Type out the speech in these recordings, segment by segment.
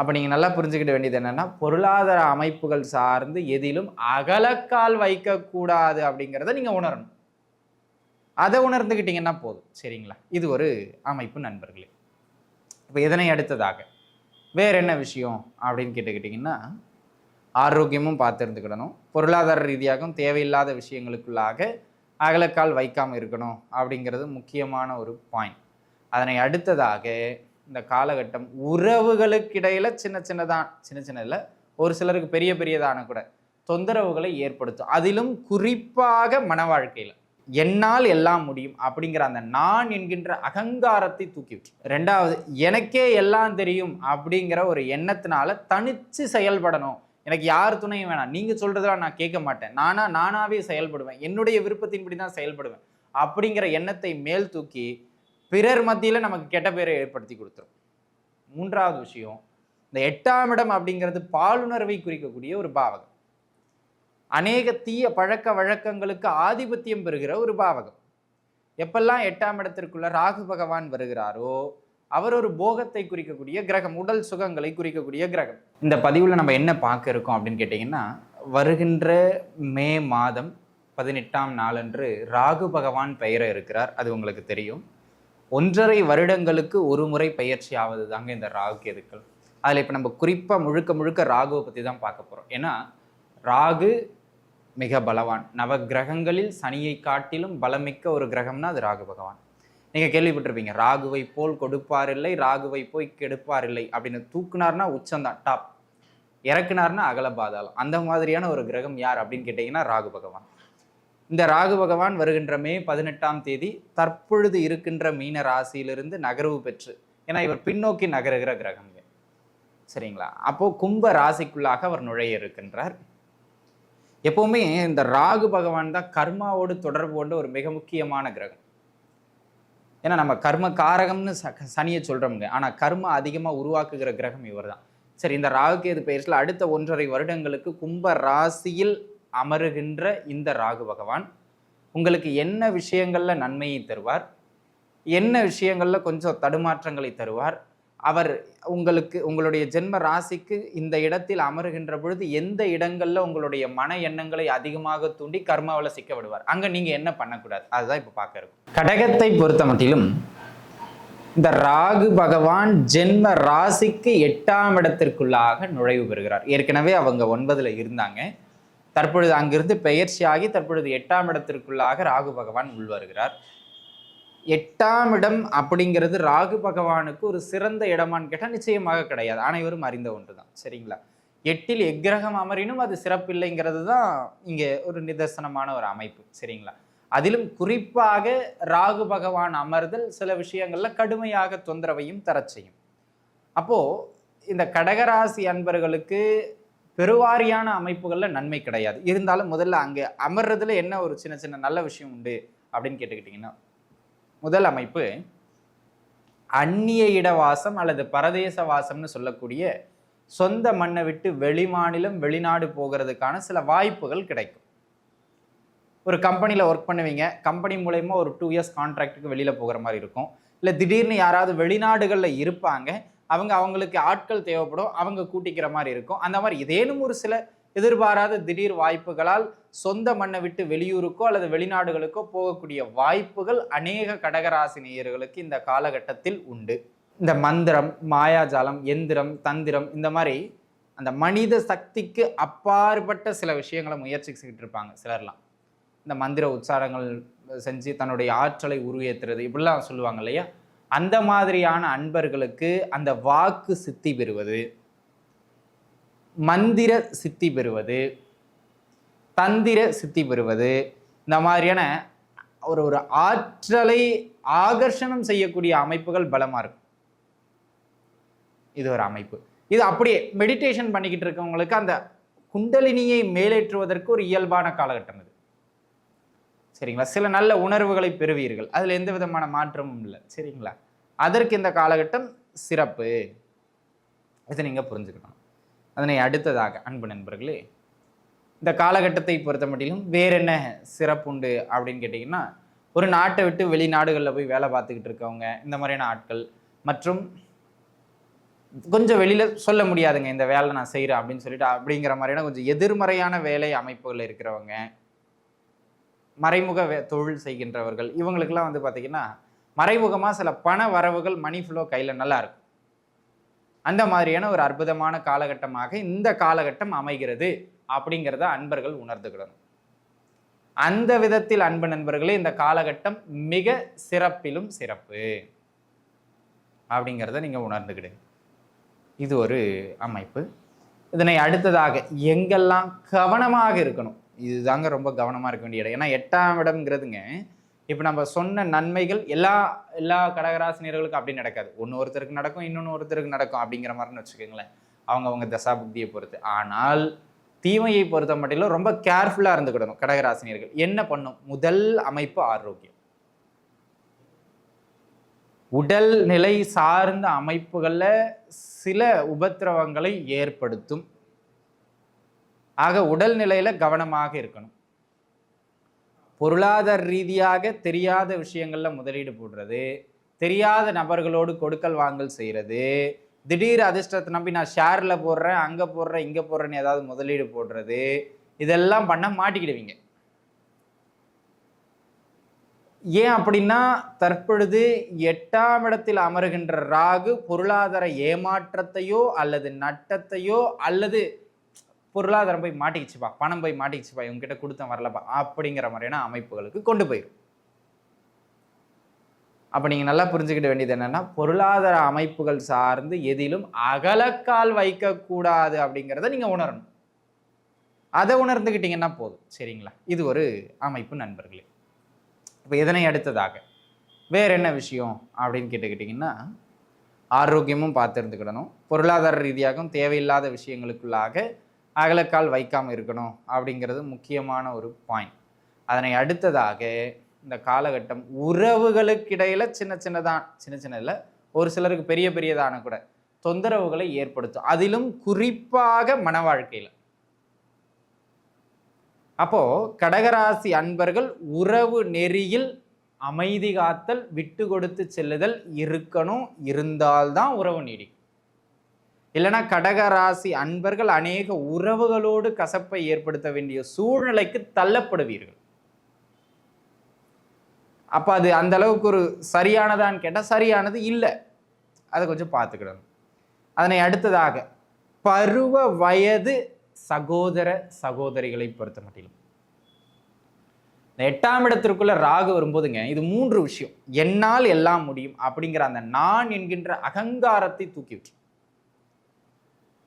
அப்போ நீங்கள் நல்லா புரிஞ்சுக்கிட வேண்டியது என்னென்னா பொருளாதார அமைப்புகள் சார்ந்து எதிலும் அகலக்கால் வைக்கக்கூடாது அப்படிங்கிறத நீங்கள் உணரணும். அதை உணர்ந்துக்கிட்டீங்கன்னா போதும். சரிங்களா? இது ஒரு அமைப்பு நண்பர்களே. இப்போ இதனை அடுத்ததாக வேற என்ன விஷயம் அப்படின்னு கேட்டுக்கிட்டிங்கன்னா ஆரோக்கியமும் பார்த்து இருந்துக்கிடணும் பொருளாதார ரீதியாகவும் தேவையில்லாத விஷயங்களுக்குள்ளாக அகலக்கால் வைக்காமல் இருக்கணும் அப்படிங்கிறது முக்கியமான ஒரு பாயிண்ட் அதனை அடுத்ததாக இந்த காலகட்டம் உறவுகளுக்கிடையில் சின்ன சின்னதான் சின்ன சின்னதில் ஒரு சிலருக்கு பெரிய பெரியதான கூட தொந்தரவுகளை ஏற்படுத்தும். அதிலும் குறிப்பாக மன வாழ்க்கையில் என்னால் எல்லாம் முடியும் அப்படிங்கிற அந்த நான் என்கின்ற அகங்காரத்தை தூக்கி ரெண்டாவது எனக்கே எல்லாம் தெரியும் அப்படிங்கிற ஒரு எண்ணத்தினால தனிச்சு செயல்படணும். எனக்கு யார் துணையும் வேணாம். நீங்க சொல்றதெல்லாம் நான் கேட்க மாட்டேன். நானா நானாவே செயல்படுவேன். என்னுடைய விருப்பத்தின்படி தான் செயல்படுவேன். அப்படிங்கிற எண்ணத்தை மேல் தூக்கி பிறர் மத்தியில் நமக்கு கெட்ட பேரை ஏற்படுத்தி கொடுத்துரும். மூன்றாவது விஷயம் இந்த எட்டாம் இடம் அப்படிங்கிறது பாலுணர்வை குறிக்கக்கூடிய ஒரு பாவகம். அநேக தீய பழக்க வழக்கங்களுக்கு ஆதிபத்தியம் பெறுகிற ஒரு பாவகம். எப்பெல்லாம் எட்டாம் இடத்திற்குள்ள ராகு பகவான் வருகிறாரோ அவர் ஒரு போகத்தை குறிக்கக்கூடிய கிரகம் உடல் சுகங்களை குறிக்கக்கூடிய கிரகம். இந்த பதிவில் நம்ம என்ன பார்க்க இருக்கோம் அப்படின்னு கேட்டிங்கன்னா வருகின்ற மே மாதம் பதினெட்டாம் நாளன்று ராகு பகவான் பெயர இருக்கிறார். அது உங்களுக்கு தெரியும். ஒன்றரை வருடங்களுக்கு ஒரு முறை பயிற்சி ஆவது தாங்க இந்த ராகு கேதுக்கள். அதில் இப்போ நம்ம குறிப்பாக முழுக்க முழுக்க ராகுவை பற்றி தான் பார்க்க போகிறோம் ஏன்னா ராகு மிக பலவான். நவ கிரகங்களில் சனியை காட்டிலும் பலமிக்க ஒரு கிரகம்னா அது ராகு பகவான். நீங்கள் கேள்விப்பட்டிருப்பீங்க ராகுவை போல் கொடுப்பார் இல்லை ராகுவை போய் கெடுப்பார் இல்லை அப்படின்னு தூக்குனார்னா உச்சந்தான் டாப். இறக்குனார்னா அகல பாதாளம். அந்த மாதிரியான ஒரு கிரகம் யார் அப்படின்னு கேட்டிங்கன்னா ராகு பகவான். இந்த ராகு பகவான் வருகின்ற மே பதினெட்டாம் தேதி தற்பொழுது இருக்கின்ற மீன ராசியிலிருந்து நகர்வு பெற்று ஏன்னா இவர் பின்னோக்கி நகருகிற கிரகங்க சரிங்களா? அப்போ கும்ப ராசிக்குள்ளாக அவர் நுழைய இருக்கின்றார். எப்பவுமே இந்த ராகு பகவான் தான் கர்மாவோடு தொடர்பு கொண்ட ஒரு மிக முக்கியமான கிரகம். ஏன்னா நம்ம கர்ம காரகம்னு ச சனியை சொல்கிறோம்ங்க ஆனால் கர்ம அதிகமாக உருவாக்குகிற கிரகம் இவர் தான் சரி இந்த ராகுகேது பெயர்ஸில் அடுத்த ஒன்றரை வருடங்களுக்கு கும்ப ராசியில் அமருகின்ற இந்த ராகு பகவான் உங்களுக்கு என்ன விஷயங்களில் நன்மையை தருவார்? என்ன விஷயங்களில் கொஞ்சம் தடுமாற்றங்களை தருவார்? அவர் உங்களுக்கு உங்களுடைய ஜென்ம ராசிக்கு இந்த இடத்தில் அமருகின்ற பொழுது எந்த இடங்களில் உங்களுடைய மன எண்ணங்களை அதிகமாக தூண்டி கர்மாவில் சிக்க விடுவார்? அங்கே நீங்கள் என்ன பண்ணக்கூடாது? அதுதான் இப்போ பார்க்க இருக்கும். கடகத்தை பொறுத்த மட்டிலும் இந்த ராகு பகவான் ஜென்ம ராசிக்கு எட்டாம் இடத்திற்குள்ளாக நுழைவு பெறுகிறார். ஏற்கனவே அவங்க ஒன்பதில் இருந்தாங்க. தற்பொழுது அங்கிருந்து பெயர்ச்சியாகி தற்பொழுது எட்டாம் இடத்திற்குள்ளாக ராகு பகவான் உள்வருகிறார். எட்டாம் இடம் அப்படிங்கிறது ராகு பகவானுக்கு ஒரு சிறந்த இடமான்னு கேட்டால் நிச்சயமாக கிடையாது. அனைவரும் அறிந்த ஒன்று தான் சரிங்களா? எட்டில் எக்கிரகம் அமரினும் அது சிறப்பில்லைங்கிறது தான் இங்கே ஒரு நிதர்சனமான ஒரு அமைப்பு. சரிங்களா? அதிலும் குறிப்பாக ராகு பகவான் அமர்தல் சில விஷயங்களில் கடுமையாக தொந்தரவையும் தரச் செய்யும் அப்போது இந்த கடகராசி அன்பர்களுக்கு பெருவாரியான அமைப்புகளில் நன்மை கிடையாது. இருந்தாலும் முதல்ல அங்கே அமர்றதுல என்ன ஒரு சின்ன சின்ன நல்ல விஷயம் உண்டு அப்படின்னு கேட்டுக்கிட்டிங்கன்னா முதல் அமைப்பு அந்நிய இடவாசம் அல்லது பரதேச வாசம்னு சொல்லக்கூடிய சொந்த மண்ணை விட்டு வெளிமாநிலம் வெளிநாடு போகிறதுக்கான சில வாய்ப்புகள் கிடைக்கும். ஒரு கம்பெனியில் ஒர்க் பண்ணுவீங்க. கம்பெனி மூலயமா ஒரு டூ இயர்ஸ் கான்ட்ராக்டுக்கு வெளியில் போகிற மாதிரி இருக்கும். இல்லை திடீர்னு யாராவது வெளிநாடுகளில் இருப்பாங்க. அவங்க அவங்களுக்கு ஆட்கள் தேவைப்படும் அவங்க கூட்டிக்கிற மாதிரி இருக்கும். அந்த மாதிரி ஏதேனும் ஒரு சில எதிர்பாராத திடீர் வாய்ப்புகளால் சொந்த மண்ணை விட்டு வெளியூருக்கோ அல்லது வெளிநாடுகளுக்கோ போகக்கூடிய வாய்ப்புகள் அநேக கடகராசி நேயர்களுக்கு இந்த காலகட்டத்தில் உண்டு. இந்த மந்திரம் மாயாஜாலம் எந்திரம் தந்திரம் இந்த மாதிரி அந்த மனித சக்திக்கு அப்பாற்பட்ட சில விஷயங்களை முயற்சி செஞ்சுட்டு இருப்பாங்க சிலர்லாம். இந்த மந்திர உச்சாரங்கள் செஞ்சு தன்னுடைய ஆற்றலை உருவேற்றுறது இப்படிலாம் சொல்லுவாங்க இல்லையா? அந்த மாதிரியான அன்பர்களுக்கு அந்த வாக்கு சித்தி பெறுவது மந்திர சித்தி பெறுவது தந்திர சித்தி பெறுவது இந்த மாதிரியான ஒரு ஒரு ஆற்றலை ஆகர்ஷணம் செய்யக்கூடிய அமைப்புகள் பலமாக இருக்கும். இது ஒரு அமைப்பு. இது அப்படியே மெடிடேஷன் பண்ணிக்கிட்டு இருக்கவங்களுக்கு அந்த குண்டலினியை மேலேற்றுவதற்கு ஒரு இயல்பான காலகட்டம் இது. சரிங்களா? சில நல்ல உணர்வுகளை பெறுவீர்கள். அதில் எந்த விதமான மாற்றமும் இல்லை. சரிங்களா? அதற்கு இந்த காலகட்டம் சிறப்பு. இதை நீங்கள் புரிஞ்சுக்கணும். அதனை அடுத்ததாக அன்பு நண்பர்களே இந்த காலகட்டத்தை பொறுத்த மட்டிலும் வேற என்ன சிறப்புண்டு அப்படின்னு கேட்டிங்கன்னா ஒரு நாட்டை விட்டு வெளிநாடுகளில் போய் வேலை பார்த்துக்கிட்டு இருக்கவங்க இந்த மாதிரியான ஆட்கள் மற்றும் கொஞ்சம் வெளியில் சொல்ல முடியாதுங்க இந்த வேலை நான் செய்கிறேன் அப்படின்னு சொல்லிட்டு அப்படிங்கிற மாதிரியான கொஞ்சம் எதிர்மறையான வேலை அமைப்புகள் இருக்கிறவங்க மறைமுக தொழில் செய்கின்றவர்கள். இவங்களுக்கெல்லாம் வந்து பார்த்தீங்கன்னா மறைமுகமாக சில பண வரவுகள் மணி ஃப்ளோ கையில் நல்லா இருக்கும். அந்த மாதிரியான ஒரு அற்புதமான காலகட்டமாக இந்த காலகட்டம் அமைகிறது அப்படிங்கிறத அன்பர்கள் உணர்ந்துக்கிடணும் அந்த விதத்தில் அன்பு நண்பர்களே இந்த காலகட்டம் மிக சிறப்பிலும் சிறப்பு அப்படிங்கிறத நீங்கள் உணர்ந்துக்கிடுங்க இது ஒரு அமைப்பு. இதனை அடுத்ததாக எங்கெல்லாம் கவனமாக இருக்கணும்? இதுதாங்க ரொம்ப கவனமாக இருக்க வேண்டிய இடம். ஏன்னா எட்டாம் இடம்ங்கிறதுங்க இப்போ நம்ம சொன்ன நன்மைகள் எல்லா எல்லா கடகராசினியர்களுக்கும் அப்படி நடக்காது. ஒன்று ஒருத்தருக்கு நடக்கும் இன்னொன்று ஒருத்தருக்கு நடக்கும் அப்படிங்கிற மாதிரின்னு வச்சுக்கோங்களேன். அவங்க அவங்க தசாபுக்தியை பொறுத்து. ஆனால் தீமையை பொறுத்த மட்டும் ரொம்ப கேர்ஃபுல்லாக இருந்துக்கிடணும் கடகராசினியர்கள். என்ன பண்ணும்? முதல் அமைப்பு ஆரோக்கியம். உடல் நிலை சார்ந்த அமைப்புகளில் சில உபத்திரவங்களை ஏற்படுத்தும். ஆக உடல் நிலையில கவனமாக இருக்கணும். பொருளாதார ரீதியாக தெரியாத விஷயங்களில் முதலீடு போடுறது தெரியாத நபர்களோடு கொடுக்கல் வாங்கல் செய்கிறது திடீர் அதிர்ஷ்டத்தை நம்பி நான் ஷேரில் போடுறேன் அங்கே போடுறேன் இங்கே போடுறேன்னு ஏதாவது முதலீடு போடுறது இதெல்லாம் பண்ண மாட்டிக்கிடுவீங்க. ஏன் அப்படின்னா தற்பொழுது எட்டாம் இடத்தில் அமருகின்ற ராகு பொருளாதார ஏமாற்றத்தையோ அல்லது நட்டத்தையோ அல்லது பொருளாதாரம் போய் மாட்டிக்கிச்சுப்பா பணம் போய் மாட்டிக்கிச்சுப்பா இவங்ககிட்ட கொடுத்த வரலப்பா அப்படிங்கிற மாதிரியான அமைப்புகளுக்கு கொண்டு போயிடும் அப்ப நீங்க நல்லா புரிஞ்சுக்கிட வேண்டியது என்னன்னா பொருளாதார அமைப்புகள் சார்ந்து எதிலும் அகலக்கால் வைக்கக்கூடாது அப்படிங்கிறத நீங்க உணரணும். அதை உணர்ந்துக்கிட்டீங்கன்னா போதும் சரிங்களா? இது ஒரு அமைப்பு நண்பர்களே. இப்போ இதனை அடுத்ததாக வேற என்ன விஷயம் அப்படின்னு கேட்டுக்கிட்டிங்கன்னா ஆரோக்கியமும் பார்த்து இருந்துக்கிடணும் பொருளாதார ரீதியாகவும் தேவையில்லாத விஷயங்களுக்குள்ளாக அகலக்கால் வைக்காமல் இருக்கணும் அப்படிங்கிறது முக்கியமான ஒரு பாயிண்ட் அதனை அடுத்ததாக இந்த காலகட்டம் உறவுகளுக்கிடையில் சின்ன சின்னதான் சின்ன சின்னதில் ஒரு சிலருக்கு பெரிய பெரியதான கூட தொந்தரவுகளை ஏற்படுத்தும். அதிலும் குறிப்பாக மன வாழ்க்கையில். அப்போ கடகராசி அன்பர்கள் உறவு நெறியில் அமைதி காத்தல் விட்டு கொடுத்து செல்லுதல் இருக்கணும் இருந்தால்தான் உறவு நீடிக்கும். இல்லைன்னா கடகராசி அன்பர்கள் அநேக உறவுகளோடு கசப்பை ஏற்படுத்த வேண்டிய சூழ்நிலைக்கு தள்ளப்படுவீர்கள். அப்போ அது அந்த அளவுக்கு ஒரு சரியானதான்னு கேட்டால் சரியானது இல்லை. அதை கொஞ்சம் பார்த்துக்கிடணும். அதனை அடுத்ததாக பருவ வயது சகோதர சகோதரிகளை பொறுத்த மட்டிலும். இந்த எட்டாம் இடத்திற்குள்ள ராகு வரும்போதுங்க இது மூன்று விஷயம். என்னால் எல்லாம் முடியும் அப்படிங்கிற அந்த நான் என்கின்ற அகங்காரத்தை தூக்கி விட்டு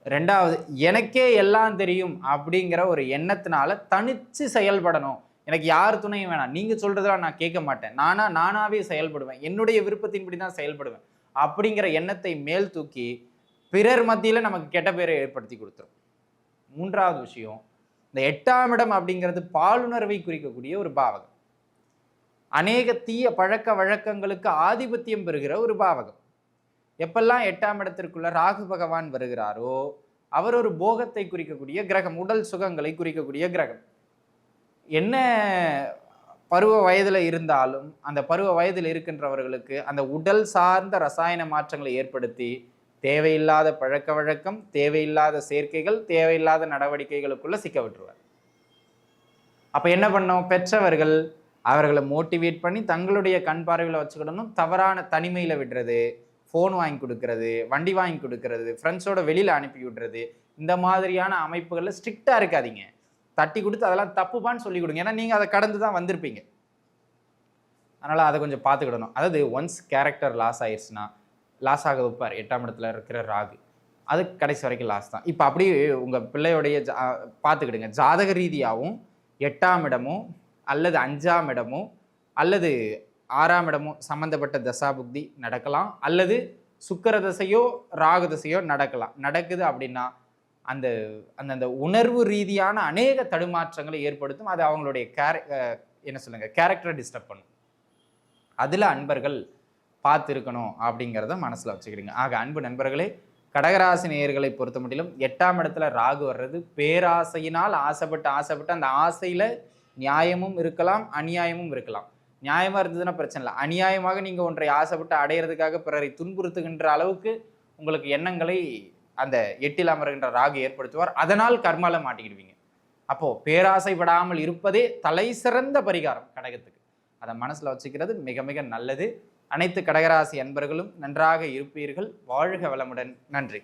ரெண்டாவது எனக்கே எல்லாம் தெரியும் அப்படிங்கிற ஒரு எண்ணத்தினால தனித்து செயல்படணும். எனக்கு யார் துணையும் வேணாம். நீங்கள் சொல்கிறதெல்லாம் நான் கேட்க மாட்டேன். நானா நானாவே செயல்படுவேன். என்னுடைய விருப்பத்தின்படி தான் செயல்படுவேன். அப்படிங்கிற எண்ணத்தை மேல் தூக்கி பிறர் மத்தியில் நமக்கு கெட்ட பேரை ஏற்படுத்தி கொடுத்துரும். மூன்றாவது விஷயம் இந்த எட்டாம் இடம் அப்படிங்கிறது பாலுணர்வை குறிக்கக்கூடிய ஒரு பாவகம். அநேக தீய பழக்க வழக்கங்களுக்கு ஆதிபத்தியம் பெறுகிற ஒரு பாவகம். எப்பெல்லாம் எட்டாம் இடத்திற்குள்ள ராகு பகவான் வருகிறாரோ அவர் ஒரு போகத்தை குறிக்கக்கூடிய கிரகம் உடல் சுகங்களை குறிக்கக்கூடிய கிரகம். என்ன பருவ வயதில் இருந்தாலும் அந்த பருவ வயதில் இருக்கின்றவர்களுக்கு அந்த உடல் சார்ந்த ரசாயன மாற்றங்களை ஏற்படுத்தி தேவையில்லாத பழக்க வழக்கம் தேவையில்லாத சேர்க்கைகள் தேவையில்லாத நடவடிக்கைகளுக்குள்ளே சிக்க விட்டுருவார். அப்போ என்ன பண்ணோம்? பெற்றவர்கள் அவர்களை மோட்டிவேட் பண்ணி தங்களுடைய கண் பார்வையில் வச்சுக்கிடணும் தவறான தனிமையில் விடுறது ஃபோன் வாங்கி கொடுக்கறது வண்டி வாங்கி கொடுக்கறது ஃப்ரெண்ட்ஸோட வெளியில் அனுப்பி விடுறது இந்த மாதிரியான அமைப்புகளில் ஸ்ட்ரிக்டாக இருக்காதீங்க. தட்டி கொடுத்து அதெல்லாம் தப்புப்பான்னு சொல்லி கொடுங்க. ஏன்னா நீங்கள் அதை கடந்து தான் வந்திருப்பீங்க. அதனால் அதை கொஞ்சம் பார்த்துக்கிடணும். அதாவது ஒன்ஸ் கேரக்டர் லாஸ் ஆயிடுச்சுன்னா லாஸ் ஆக வைப்பார் எட்டாம் இடத்துல இருக்கிற ராகு. அது கடைசி வரைக்கும் லாஸ் தான். இப்போ அப்படியே உங்கள் பிள்ளையோடைய ஜா பார்த்துக்கிடுங்க. ஜாதக ரீதியாகவும் எட்டாம் இடமோ அல்லது அஞ்சாம் இடமோ அல்லது ஆறாம் இடமோ சம்மந்தப்பட்ட தசாபுக்தி நடக்கலாம். அல்லது சுக்கர தசையோ ராகு தசையோ நடக்கலாம். நடக்குது அப்படின்னா அந்த அந்தந்த உணர்வு ரீதியான அநேக தடுமாற்றங்களை ஏற்படுத்தும். அது அவங்களுடைய கேர என்ன சொல்லுங்க கேரக்டரை டிஸ்டர்ப் பண்ணும். அதில் அன்பர்கள் பார்த்துருக்கணும் அப்படிங்கிறத மனசில் வச்சுக்கிறீங்க ஆக அன்பு நண்பர்களே கடகராசி நேயர்களை பொறுத்த மட்டிலும் எட்டாம் இடத்துல ராகு வர்றது பேராசையினால் ஆசைப்பட்டு ஆசைப்பட்டு அந்த ஆசையில் நியாயமும் இருக்கலாம் அநியாயமும் இருக்கலாம். நியாயமாக இருந்ததுன்னா பிரச்சனை இல்லை. அநியாயமாக நீங்கள் ஒன்றை ஆசைப்பட்டு அடையிறதுக்காக பிறரை துன்புறுத்துகின்ற அளவுக்கு உங்களுக்கு எண்ணங்களை அந்த எட்டில் அமர்கின்ற ராகு ஏற்படுத்துவார். அதனால் கர்மால மாட்டிக்கிடுவீங்க. அப்போது பேராசைப்படாமல் இருப்பதே தலை சிறந்த பரிகாரம் கடகத்துக்கு. அதை மனசில் வச்சுக்கிறது மிக மிக நல்லது. அனைத்து கடகராசி அன்பர்களும் நன்றாக இருப்பீர்கள். வாழ்க வளமுடன். நன்றி.